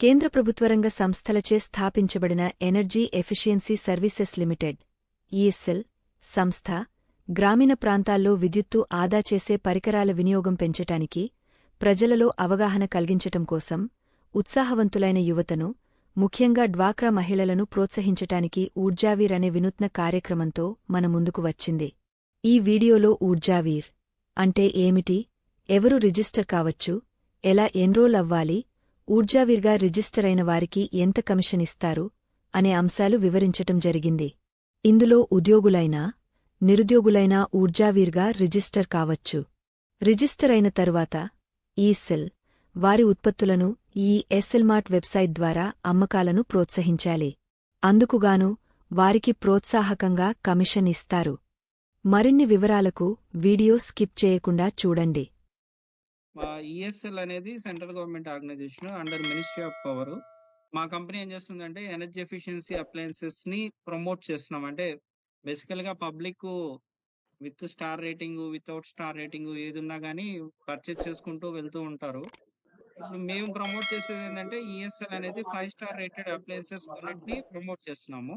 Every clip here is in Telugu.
కేంద్ర ప్రభుత్వరంగ సంస్థలచే స్థాపించబడిన energy efficiency services limited ESL సంస్థ గ్రామీణ ప్రాంతాల్లో విద్యుత్తు ఆదా చేసే పరికరాల వినియోగం పెంచటానికి ప్రజలలో అవగాహన కల్గించటం కోసం ఉత్సాహవంతులైన యువతను ముఖ్యంగా డ్వాక్రా మహిళలను ప్రోత్సహించటానికి ఊర్జావీర్ అనే వినూత్న కార్యక్రమంతో మన ముందుకు వచ్చింది. ఈ వీడియోలో ఊర్జావీర్ అంటే ఏమిటి ఎవరు రిజిస్టర్ కావచ్చు ఎలా ఎన్రోల్ అవ్వాలి ఊర్జావీర్గా రిజిస్టర్ అయిన వారికి ఎంత కమిషన్ ఇస్తారు అనే అంశాలు వివరించటం జరిగింది. ఇందులో ఉద్యోగులైనా నిరుద్యోగులైనా ఊర్జావీర్గా రిజిస్టర్ కావచ్చు. రిజిస్టర్ అయిన తరువాత ఈసెల్ వారి ఉత్పత్తులను ఈ ఎస్ఎల్మార్ట్ వెబ్సైట్ ద్వారా అమ్మకాలను ప్రోత్సహించాలి. అందుకుగాను వారికి ప్రోత్సాహకంగా కమిషన్ ఇస్తారు. మరిన్ని వివరాలకు వీడియో స్కిప్ చేయకుండా చూడండి. ఈఎస్ఎల్ అనేది central government organisation under ministry of power. మా కంపెనీ ఏం చేస్తుందంటే ఎనర్జీ ఎఫిషియన్సీ అప్లయన్సెస్ని ప్రమోట్ చేస్తున్నాం. అంటే బేసికల్గా public with star rating without star rating ఏది ఉన్నా కానీ పర్చేస్ చేసుకుంటూ వెళ్తూ ఉంటారు. ఇప్పుడు మేము ప్రమోట్ చేసేది ఏంటంటే ఈఎస్ఎల్ అనేది ఫైవ్ స్టార్ రేటెడ్ అప్లయన్సెస్ కొన్నిటిని ప్రమోట్ చేస్తున్నాము.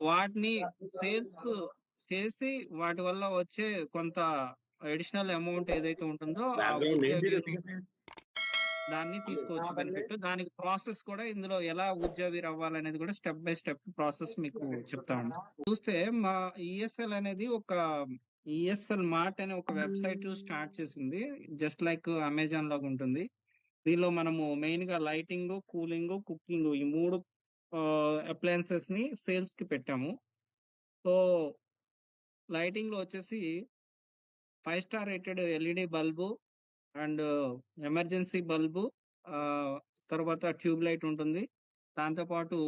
వాటిని సేల్స్ చేసి వాటి వల్ల వచ్చే కొంత అడిషనల్ అమౌంట్ ఏదైతే ఉంటుందో దాన్ని తీసుకోవచ్చు బెనిఫిట్. దానికి ప్రాసెస్ కూడా ఇందులో ఎలా ఉద్యోగి అవ్వాలనేది కూడా స్టెప్ బై స్టెప్ ప్రాసెస్ మీకు చెప్తాను చూస్తే మా ఈఎస్ఎల్ అనేది ఒక ఈఎస్ఎల్ మార్ట్ అనే ఒక వెబ్సైట్ స్టార్ట్ చేసింది. జస్ట్ లైక్ అమెజాన్ లాగా ఉంటుంది. దీనిలో మనము మెయిన్గా లైటింగ్ కూలింగ్ కుకింగ్ ఈ మూడు అప్లయన్సెస్ని సేల్స్కి పెట్టాము. సో లైటింగ్లో వచ్చేసి five star rated LED bulb and emergency bulb తర్వాత ట్యూబ్ లైట్ ఉంటుంది. దాంతోపాటు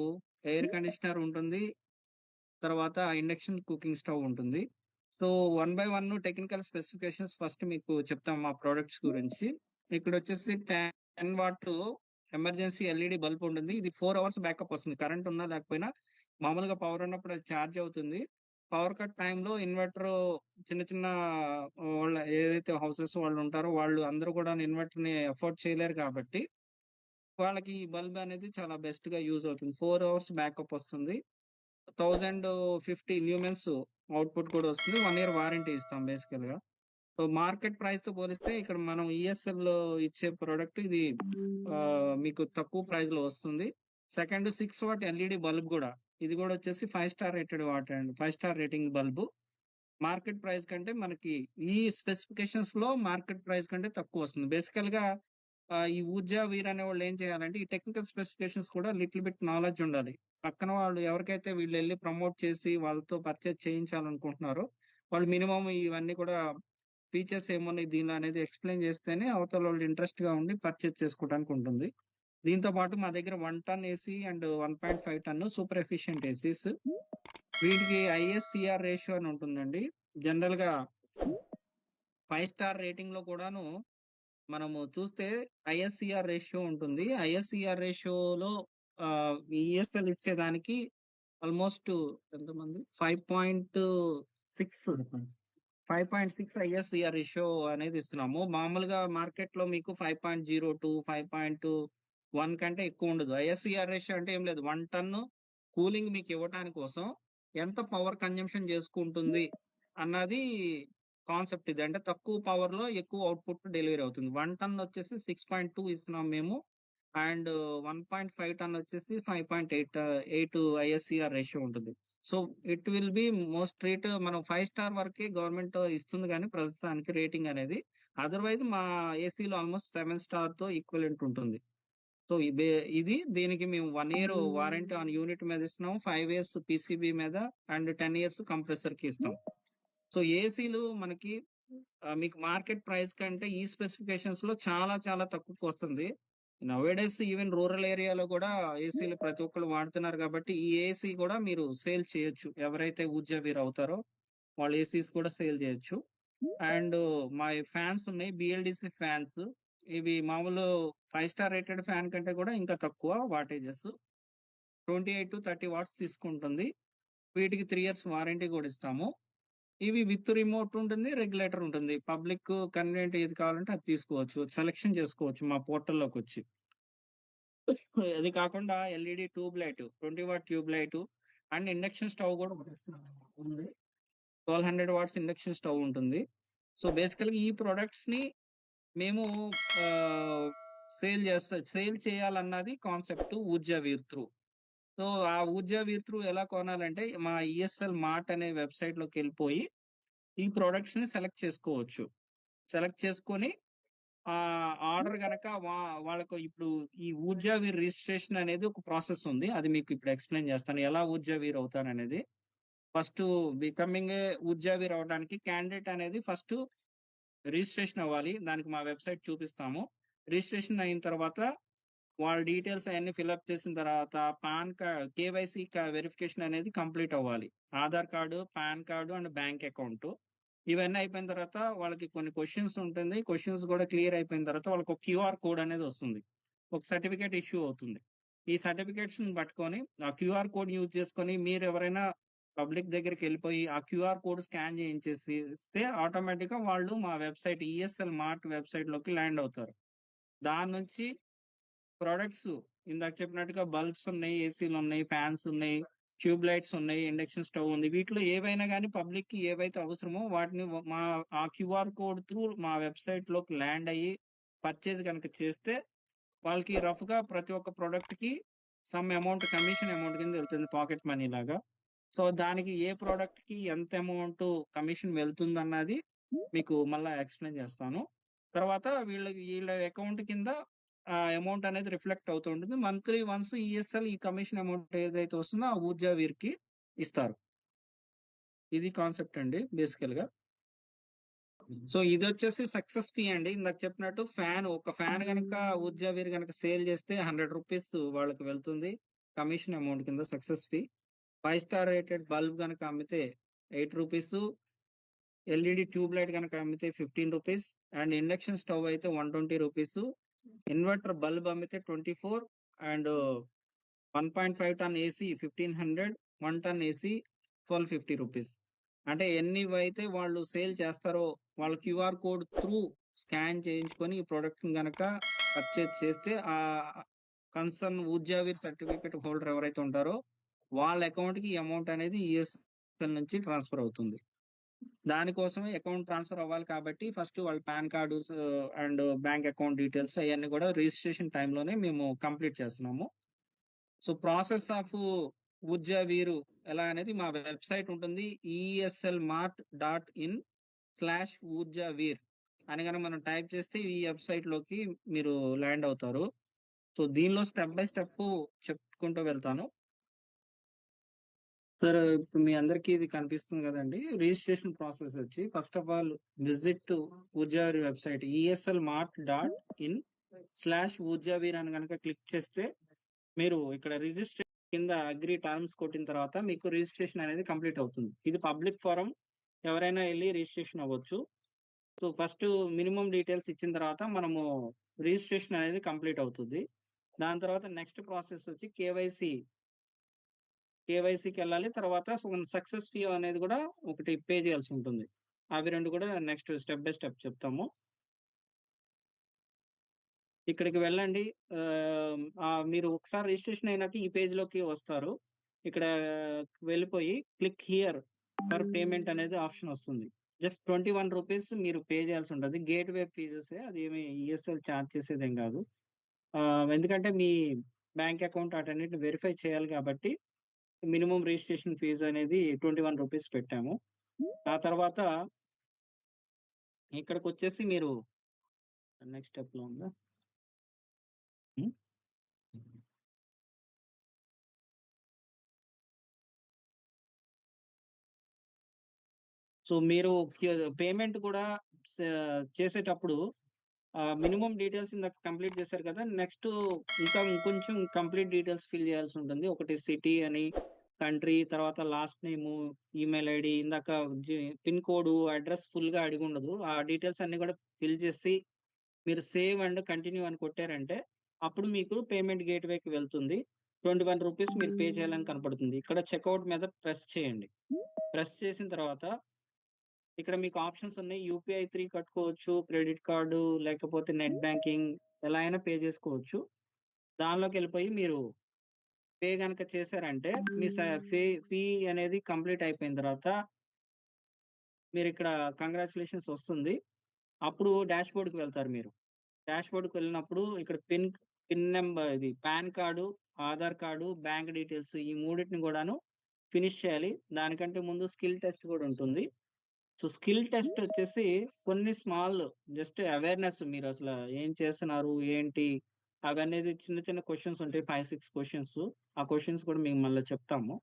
ఎయిర్ కండిషనర్ ఉంటుంది. తర్వాత ఇండక్షన్ కుకింగ్ స్టవ్ ఉంటుంది. So one by one technical specifications first మీకు చెప్తాం మా ప్రొడక్ట్స్ గురించి. ఇక్కడ వచ్చేసి ten watt emergency LED bulb ఉంటుంది. ఇది ఫోర్ అవర్స్ బ్యాకప్ వస్తుంది. కరెంట్ ఉన్నా లేకపోయినా మామూలుగా పవర్ ఉన్నప్పుడు అది ఛార్జ్ అవుతుంది. పవర్ కట్ టైంలో ఇన్వర్టర్ చిన్న చిన్న వాళ్ళ ఏదైతే హౌసెస్ వాళ్ళు ఉంటారో వాళ్ళు అందరూ కూడా ఇన్వర్టర్ని అఫోర్డ్ చేయలేరు కాబట్టి వాళ్ళకి ఈ బల్బ్ అనేది చాలా బెస్ట్గా యూజ్ అవుతుంది. ఫోర్ అవర్స్ బ్యాకప్ వస్తుంది. థౌజండ్ ఫిఫ్టీ న్యూమెన్స్ అవుట్పుట్ కూడా వస్తుంది. వన్ ఇయర్ వారంటీ ఇస్తాం బేసికల్గా సో మార్కెట్ ప్రైస్తో పోలిస్తే ఇక్కడ మనం ఈఎస్ఎల్లో ఇచ్చే ప్రోడక్ట్ ఇది మీకు తక్కువ ప్రైస్లో వస్తుంది. Second six watt LED bulb కూడా ఇది కూడా వచ్చేసి ఫైవ్ స్టార్ రేటెడ్ వాటర్ అండి five star rating bulb. Market price కంటే మనకి ఈ స్పెసిఫికేషన్స్లో మార్కెట్ ప్రైస్ కంటే తక్కువ వస్తుంది. బేసికల్గా ఈ ఊర్జా వీర్ అనే వాళ్ళు ఏం చేయాలంటే ఈ టెక్నికల్ స్పెసిఫికేషన్స్ కూడా లిటిల్ బిట్ నాలెడ్జ్ ఉండాలి. పక్కన వాళ్ళు ఎవరికైతే వీళ్ళు వెళ్ళి ప్రమోట్ చేసి వాళ్ళతో పర్చేస్ చేయించాలనుకుంటున్నారో వాళ్ళు మినిమం ఇవన్నీ కూడా ఫీచర్స్ ఏమున్నాయి దీనిలో అనేది ఎక్స్ప్లెయిన్ చేస్తేనే అవతల వాళ్ళు ఇంట్రెస్ట్గా ఉండి పర్చేస్ చేసుకోవడానికి ఉంటుంది. దీంతో పాటు మా దగ్గర one ton AC and one point five ton super efficient ACs వీటికి ఐఎస్సిఆర్ రేషియో అని ఉంటుందండి. జనరల్గా ఫైవ్ స్టార్ రేటింగ్లో కూడాను మనము చూస్తే ఐఎస్సిఆర్ రేషియో ఉంటుంది. ఐఎస్సిఆర్ రేషియోలో ఈఎస్ఎల్ ఇచ్చేదానికి ఆల్మోస్ట్ ఎంతమంది? Five point six five point six ISCR ratio అనేది ఇస్తున్నాము. మామూలుగా మార్కెట్లో మీకు five point zero two five point one కంటే ఎక్కువ ఉండదు. ఐఎస్సిఆర్ రేషియో అంటే ఏం లేదు. వన్ టన్ కూలింగ్ మీకు ఇవ్వటానికి కోసం ఎంత పవర్ కన్జంప్షన్ చేసుకుంటుంది అన్నది కాన్సెప్ట్ ఇది. అంటే తక్కువ పవర్లో ఎక్కువ అవుట్పుట్ డెలివరీ అవుతుంది. వన్ టన్ వచ్చేసి సిక్స్ పాయింట్ టూ ఇస్తున్నాం మేము. And one point five ton వచ్చేసి five point eight eight ISCR ratio ఉంటుంది. So it will be most rate మనం ఫైవ్ స్టార్ వరకే గవర్నమెంట్ ఇస్తుంది కానీ ప్రస్తుతానికి రేటింగ్ అనేది. అదర్వైజ్ మా ఏసీలో ఆల్మోస్ట్ సెవెన్ స్టార్తో ఈక్వలెంట్ ఉంటుంది. సో ఇది దీనికి మేము one year warranty on unit మీద ఇస్తున్నాం ఫైవ్ ఇయర్స్ పీసీబీ మీద అండ్ టెన్ ఇయర్స్ కంప్రెసర్కి ఇస్తాం. సో ఏసీలు మనకి మీకు మార్కెట్ ప్రైస్ కంటే ఈ స్పెసిఫికేషన్స్లో చాలా చాలా తక్కువకి వస్తుంది. నవేడేస్ ఈవెన్ రూరల్ ఏరియాలో కూడా ఏసీలు ప్రతి ఒక్కరు వాడుతున్నారు కాబట్టి ఈ ఏసీ కూడా మీరు సేల్ చేయొచ్చు. ఎవరైతే ఉద్యోగీరు అవుతారో వాళ్ళు ఏసీస్ కూడా సేల్ చేయొచ్చు. అండ్ మా ఫ్యాన్స్ ఉన్నాయి. బిఎల్డిసి ఫ్యాన్స్ ఇవి మామూలు ఫైవ్ స్టార్ రేటెడ్ ఫ్యాన్ కంటే కూడా ఇంకా తక్కువ wattages. Twenty eight to thirty watts తీసుకుంటుంది. వీటికి త్రీ ఇయర్స్ వారంటీ కూడా ఇస్తాము. ఇవి విత్ రిమోట్ ఉంటుంది రెగ్యులేటర్ ఉంటుంది. పబ్లిక్ కన్వీనియంట్ ఏది కావాలంటే అది తీసుకోవచ్చు. సెలెక్షన్ చేసుకోవచ్చు మా పోర్టల్లోకి వచ్చి. అది కాకుండా LED tube light twenty watt tube light and induction stove కూడా ఉంది. Twelve hundred watts induction stove ఉంటుంది. సో బేసికల్గా ఈ ప్రొడక్ట్స్ని మేము సేల్ చేస్తా సేల్ చేయాలన్నది concept Urja Veer through. So ఆ ఊర్జా వీర్ త్రూ ఎలా కొనాలంటే మా ఈఎస్ఎల్ మార్ట్ అనే వెబ్సైట్లోకి వెళ్ళిపోయి ఈ ప్రొడక్ట్స్ని సెలెక్ట్ చేసుకోవచ్చు. సెలెక్ట్ చేసుకొని ఆ ఆర్డర్ కనుక వా- వాళ్ళకు ఇప్పుడు ఈ ఊర్జా వీర్ రిజిస్ట్రేషన్ అనేది ఒక ప్రాసెస్ ఉంది. అది మీకు ఇప్పుడు ఎక్స్ప్లెయిన్ చేస్తాను. ఎలా ఊర్జా వీర్ అవుతాననేది. ఫస్ట్ బికమింగ్ ఊర్జా వీర్ అవడానికి క్యాండిడేట్ అనేది ఫస్ట్ రిజిస్ట్రేషన్ అవ్వాలి. దానికి మా వెబ్సైట్ చూపిస్తాము. రిజిస్ట్రేషన్ అయిన తర్వాత వాళ్ళ డీటెయిల్స్ అవన్నీ ఫిల్అప్ చేసిన తర్వాత పాన్ కార్డ్ కేవైసీ వెరిఫికేషన్ అనేది కంప్లీట్ అవ్వాలి. Aadhaar card PAN card and bank account. ఇవన్నీ అయిపోయిన తర్వాత వాళ్ళకి కొన్ని క్వశ్చన్స్ ఉంటుంది. క్వశ్చన్స్ కూడా క్లియర్ అయిపోయిన తర్వాత వాళ్ళకి ఒక క్యూఆర్ కోడ్ అనేది వస్తుంది. ఒక సర్టిఫికేట్ ఇష్యూ అవుతుంది. ఈ సర్టిఫికేట్స్ని పట్టుకొని ఆ క్యూఆర్ కోడ్ యూజ్ చేసుకొని మీరు ఎవరైనా పబ్లిక్ దగ్గరికి వెళ్ళిపోయి ఆ క్యూఆర్ కోడ్ స్కాన్ చేయించేసి ఇస్తే ఆటోమేటిక్గా వాళ్ళు మా వెబ్సైట్ ఈఎస్ఎల్ మార్ట్ వెబ్సైట్లోకి ల్యాండ్ అవుతారు. దాని నుంచి ప్రొడక్ట్స్ ఇందాక చెప్పినట్టుగా బల్బ్స్ ఉన్నాయి ఏసీలు ఉన్నాయి ఫ్యాన్స్ ఉన్నాయి ట్యూబ్ లైట్స్ ఉన్నాయి ఇండక్షన్ స్టవ్ ఉంది. వీటిలో ఏవైనా కానీ పబ్లిక్కి ఏవైతే అవసరమో వాటిని మా ఆ క్యూఆర్ కోడ్ త్రూ మా వెబ్సైట్లోకి ల్యాండ్ అయ్యి పర్చేజ్ కనుక చేస్తే వాళ్ళకి రఫ్గా ప్రతి ఒక్క ప్రొడక్ట్కి సమ్ అమౌంట్ కమిషన్ అమౌంట్ కింద వెళ్తుంది పాకెట్ మనీ లాగా. సో దానికి ఏ ప్రోడక్ట్కి ఎంత అమౌంట్ కమిషన్ వెళ్తుంది అన్నది మీకు మళ్ళా ఎక్స్ప్లెయిన్ చేస్తాను. తర్వాత వీళ్ళ వీళ్ళ అకౌంట్ కింద ఆ అమౌంట్ అనేది రిఫ్లెక్ట్ అవుతూ ఉంటుంది. మంత్లీ వన్స్ ఈఎస్ఎల్ ఈ కమిషన్ అమౌంట్ ఏదైతే వస్తుందో ఆ ఊర్జా వీరికి ఇస్తారు. ఇది కాన్సెప్ట్ అండి బేసికల్గా సో ఇది వచ్చేసి సక్సెస్ ఫీ అండి. ఇందాక చెప్పినట్టు ఫ్యాన్ ఒక ఫ్యాన్ కనుక ఊర్జా వీర్ కనుక సేల్ చేస్తే హండ్రెడ్ రూపీస్ వాళ్ళకి వెళ్తుంది కమిషన్ అమౌంట్ కింద success fee. Five star rated bulb కనుక అమ్మితే eight rupees LED tube light కనుక అమ్మితే fifteen rupees and induction stove అయితే one twenty rupees. Inverter bulb అమ్మితే twenty four and one point five ton AC fifteen hundred one ton AC twelve fifty rupees. అంటే ఎన్ని అయితే వాళ్ళు సేల్ చేస్తారో వాళ్ళ క్యూఆర్ కోడ్ త్రూ స్కాన్ చేయించుకొని ఈ ప్రొడక్ట్ కనుక పర్చేజ్ చేస్తే ఆ కన్సర్న్ ఊర్జావీర్ సర్టిఫికేట్ హోల్డర్ ఎవరైతే ఉంటారో వాళ్ళ అకౌంట్కి అమౌంట్ అనేది ఈఎస్ఎల్ నుంచి ట్రాన్స్ఫర్ అవుతుంది. దానికోసమే అకౌంట్ ట్రాన్స్ఫర్ అవ్వాలి కాబట్టి ఫస్ట్ వాళ్ళ PAN card and bank account details అవన్నీ కూడా రిజిస్ట్రేషన్ టైంలోనే మేము కంప్లీట్ చేస్తున్నాము. సో ప్రాసెస్ ఆఫ్ ఊర్జా వీరు ఎలా అనేది మా వెబ్సైట్ ఉంటుంది. ESL mart dot in slash Urja Veer అని కనుక మనం టైప్ చేస్తే ఈ వెబ్సైట్లోకి మీరు ల్యాండ్ అవుతారు. సో దీనిలో స్టెప్ బై స్టెప్ చెప్పుకుంటూ వెళ్తాను. సార్ ఇప్పుడు మీ అందరికీ ఇది కనిపిస్తుంది కదండి. రిజిస్ట్రేషన్ ప్రాసెస్ వచ్చి first of all visit Urjaveer website ESL mart dot in slash Urjaveer అని కనుక క్లిక్ చేస్తే మీరు ఇక్కడ రిజిస్ట్రేషన్ కింద అగ్రి టర్మ్స్ కొట్టిన తర్వాత మీకు రిజిస్ట్రేషన్ అనేది కంప్లీట్ అవుతుంది. ఇది పబ్లిక్ ఫోరం. ఎవరైనా వెళ్ళి రిజిస్ట్రేషన్ అవ్వచ్చు. సో ఫస్ట్ మినిమం డీటెయిల్స్ ఇచ్చిన తర్వాత మనము రిజిస్ట్రేషన్ అనేది కంప్లీట్ అవుతుంది. దాని తర్వాత నెక్స్ట్ ప్రాసెస్ వచ్చి కేవైసీ కేవైసీకి వెళ్ళాలి తర్వాత సక్సెస్ ఫీ అనేది కూడా ఒకటి పే చేయాల్సి ఉంటుంది. అవి రెండు కూడా నెక్స్ట్ స్టెప్ బై స్టెప్ చెప్తాము. ఇక్కడికి వెళ్ళండి. మీరు ఒకసారి రిజిస్ట్రేషన్ అయినాక ఈ పేజ్లోకి వస్తారు. ఇక్కడ వెళ్ళిపోయి క్లిక్ హియర్ ఫర్ పేమెంట్ అనేది ఆప్షన్ వస్తుంది. జస్ట్ ట్వంటీ వన్ రూపీస్ మీరు పే చేయాల్సి ఉంటుంది. గేట్ వే ఫీజెస్ అది ఏమి ఈఎస్ఎల్ ఛార్జ్ చేసేదేం కాదు. ఎందుకంటే మీ బ్యాంక్ అకౌంట్ అటన్నిటిని వెరిఫై చేయాలి కాబట్టి మినిమం రిజిస్ట్రేషన్ ఫీజు అనేది ట్వంటీ వన్ రూపీస్ పెట్టాము ఆ తర్వాత ఇక్కడికి వచ్చేసి మీరు నెక్స్ట్ స్టెప్లో ఉందా. సో మీరు పేమెంట్ కూడా చేసేటప్పుడు మినిమం డీటెయిల్స్ ఇందాక కంప్లీట్ చేశారు కదా నెక్స్ట్ ఇంకా ఇంకొంచెం కంప్లీట్ డీటెయిల్స్ ఫిల్ చేయాల్సి ఉంటుంది. ఒకటి సిటీ అని కంట్రీ తర్వాత లాస్ట్ నేమ్ ఈమెయిల్ ఐడి ఇందాక పిన్ కోడ్ అడ్రస్ ఫుల్గా అడిగి ఉండదు. ఆ డీటెయిల్స్ అన్ని కూడా ఫిల్ చేసి మీరు సేవ్ అండ్ కంటిన్యూ అని కొట్టారంటే అప్పుడు మీకు పేమెంట్ గేట్వేకి వెళ్తుంది. ట్వంటీ వన్ రూపీస్ మీరు పే చేయాలని కనపడుతుంది. ఇక్కడ చెక్అవుట్ మీద ప్రెస్ చేయండి. ప్రెస్ చేసిన తర్వాత ఇక్కడ మీకు ఆప్షన్స్ ఉన్నాయి యూపీఐ త్రీ కట్టుకోవచ్చు క్రెడిట్ కార్డు లేకపోతే నెట్ బ్యాంకింగ్ ఎలా అయినా పే చేసుకోవచ్చు దానిలోకి వెళ్ళిపోయి మీరు పే కనుక చేశారంటే మీ స ఫీ ఫీ అనేది కంప్లీట్ అయిపోయిన తర్వాత మీరు ఇక్కడ కంగ్రాచులేషన్స్ వస్తుంది. అప్పుడు డాష్ బోర్డ్కి వెళ్తారు మీరు. డాష్ బోర్డ్కి వెళ్ళినప్పుడు ఇక్కడ పిన్ పిన్ నెంబర్ ఇది PAN card, Aadhaar card, bank details ఈ మూడింటిని కూడాను ఫినిష్ చేయాలి. దానికంటే ముందు స్కిల్ టెస్ట్ కూడా ఉంటుంది. సో, స్కిల్ టెస్ట్ వచ్చేసి కొన్ని స్మాల్ జస్ట్ అవేర్‌నెస్ మీరసల ఏం చేస్తున్నారు? ఏంటి? అవనేది చిన్న చిన్న క్వెషన్స్ ఉంటాయి. 5, 6 క్వెషన్స్. ఆ క్వెషన్స్ కూడా మేము మళ్ళా చెప్తాము.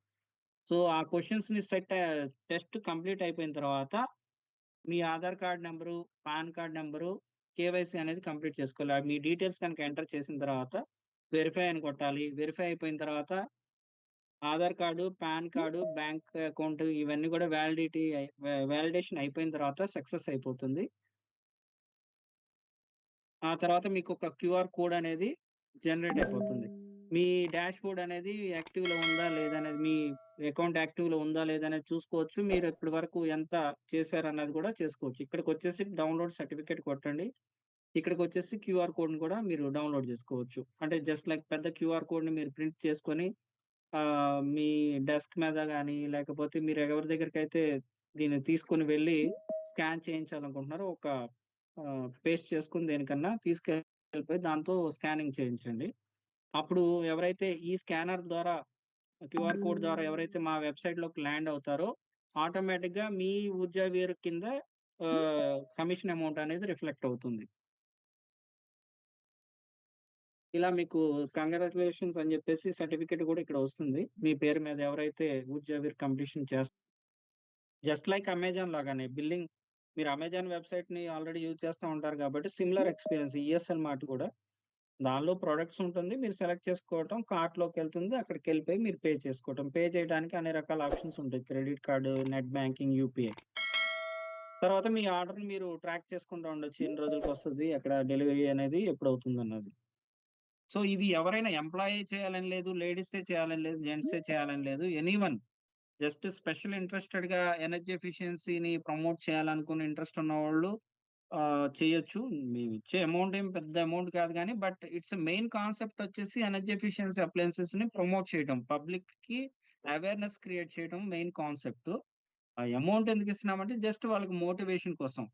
సో, ఆ క్వెషన్స్‌ని సెట్ ఆహ్, టెస్ట్ కంప్లీట్ అయిపోయిన తర్వాత మీ Aadhaar card number, PAN card number, KYC అనేది కంప్లీట్ చేసుకోవాలి. మీ డీటెయిల్స్ కనుక ఎంటర్ చేసిన తర్వాత వెరిఫై అని కొట్టాలి. వెరిఫై అయిపోయిన తర్వాత Aadhaar card, PAN card, bank account ఇవన్నీ కూడా వాలిడిటీ అయి వా వాలిడేషన్ అయిపోయిన తర్వాత సక్సెస్ అయిపోతుంది. ఆ తర్వాత మీకొక క్యూఆర్ కోడ్ అనేది జనరేట్ అయిపోతుంది. మీ డాష్‌బోర్డ్ అనేది యాక్టివ్‌లో ఉందా? లేదా? అనేది మీ అకౌంట్ యాక్టివ్‌లో ఉందా? లేదా? అనేది చూసుకోవచ్చు. మీరు ఇప్పటి వరకు ఎంత చేశారన్నది కూడా చేసుకోవచ్చు. ఇక్కడికొచ్చేసి డౌన్‌లోడ్ సర్టిఫికేట్ కొట్టండి. ఇక్కడికొచ్చేసి క్యూఆర్ కోడ్‌ని కూడా మీరు డౌన్‌లోడ్ చేసుకోవచ్చు. అంటే జస్ట్ లైక్ పెద్ద క్యూఆర్ కోడ్‌ని మీరు ప్రింట్ చేసుకొని ఆహ్, మీ డెస్క్ మీద గాని, లేకపోతే మీరు ఎవరి దగ్గరికైతే దీన్ని తీసుకొని వెళ్ళి స్కాన్ చేయించాలనుకుంటున్నారో ఒక ఆహ్, పేస్ట్ చేసుకొని దేనికన్నా తీసుకెళ్ళిపోయి దాంతో స్కానింగ్ చేయించండి. అప్పుడు ఎవరైతే ఈ స్కానర్ ద్వారా క్యూఆర్ కోడ్ ద్వారా ఎవరైతే మా వెబ్‌సైట్‌లోకి ల్యాండ్ అవుతారో ఆటోమేటిక్‌గా మీ ఉద్యోగీర్ కింద ఆహ్, కమిషన్ అమౌంట్ అనేది రిఫ్లెక్ట్ అవుతుంది. ఇలా మీకు కంగ్రాచులేషన్స్ అని చెప్పేసి సర్టిఫికేట్ కూడా ఇక్కడ వస్తుంది. మీ పేరు మీద ఎవరైతే ఉద్యోగీర్ కంప్లీషన్ చేస్తారు జస్ట్ లైక్ అమెజాన్ లాగానే బిల్లింగ్ మీరు అమెజాన్ వెబ్‌సైట్‌ని ఆల్రెడీ యూజ్ చేస్తూ ఉంటారు కాబట్టి సిమిలర్ ఎక్స్‌పీరియన్స్ ఈఎస్ఎల్ మార్ట్ కూడా. దానిలో ప్రొడక్ట్స్ ఉంటుంది. మీరు సెలెక్ట్ చేసుకోవటం కార్ట్‌లోకెళ్తుంది. అక్కడికెళ్ళిపోయి మీరు పే చేసుకోవటం. పే చేయడానికి అన్ని రకాల ఆప్షన్స్ ఉంటాయి. Credit card net banking, UPI. తర్వాత మీ ఆర్డర్‌ని మీరు ట్రాక్ చేసుకుంటా ఉండొచ్చు. ఎన్ని రోజులకొస్తది? అక్కడ డెలివరీ అనేది ఎప్పుడు అవుతుంది అన్నది సో, ఇది ఎవరైనా ఎంప్లాయే చేయాలని లేదు. లేడీసే చేయాలని లేదు. జెంట్సే చేయాలని లేదు. ఎనీవన్ జస్ట్ స్పెషల్ ఇంట్రెస్టెడ్గా ఎనర్జీ ఎఫిషియన్సీని ప్రమోట్ చేయాలనుకుని ఇంట్రెస్ట్ ఉన్న వాళ్ళు చేయొచ్చు. మేమిచ్చే అమౌంట్ ఏం పెద్ద అమౌంట్ కాదు కానీ బట్ ఇట్స్ మెయిన్ కాన్సెప్ట్ వచ్చేసి ఎనర్జీ ఎఫిషియన్సీ అప్లయెన్సెస్‌ని ప్రమోట్ చేయటం. పబ్లిక్‌కి అవేర్‌నెస్ క్రియేట్ చేయటం మెయిన్ కాన్సెప్ట్. ఆ అమౌంట్ ఎందుకు ఇస్తున్నామంటే జస్ట్ వాళ్ళకి మోటివేషన్ కోసం.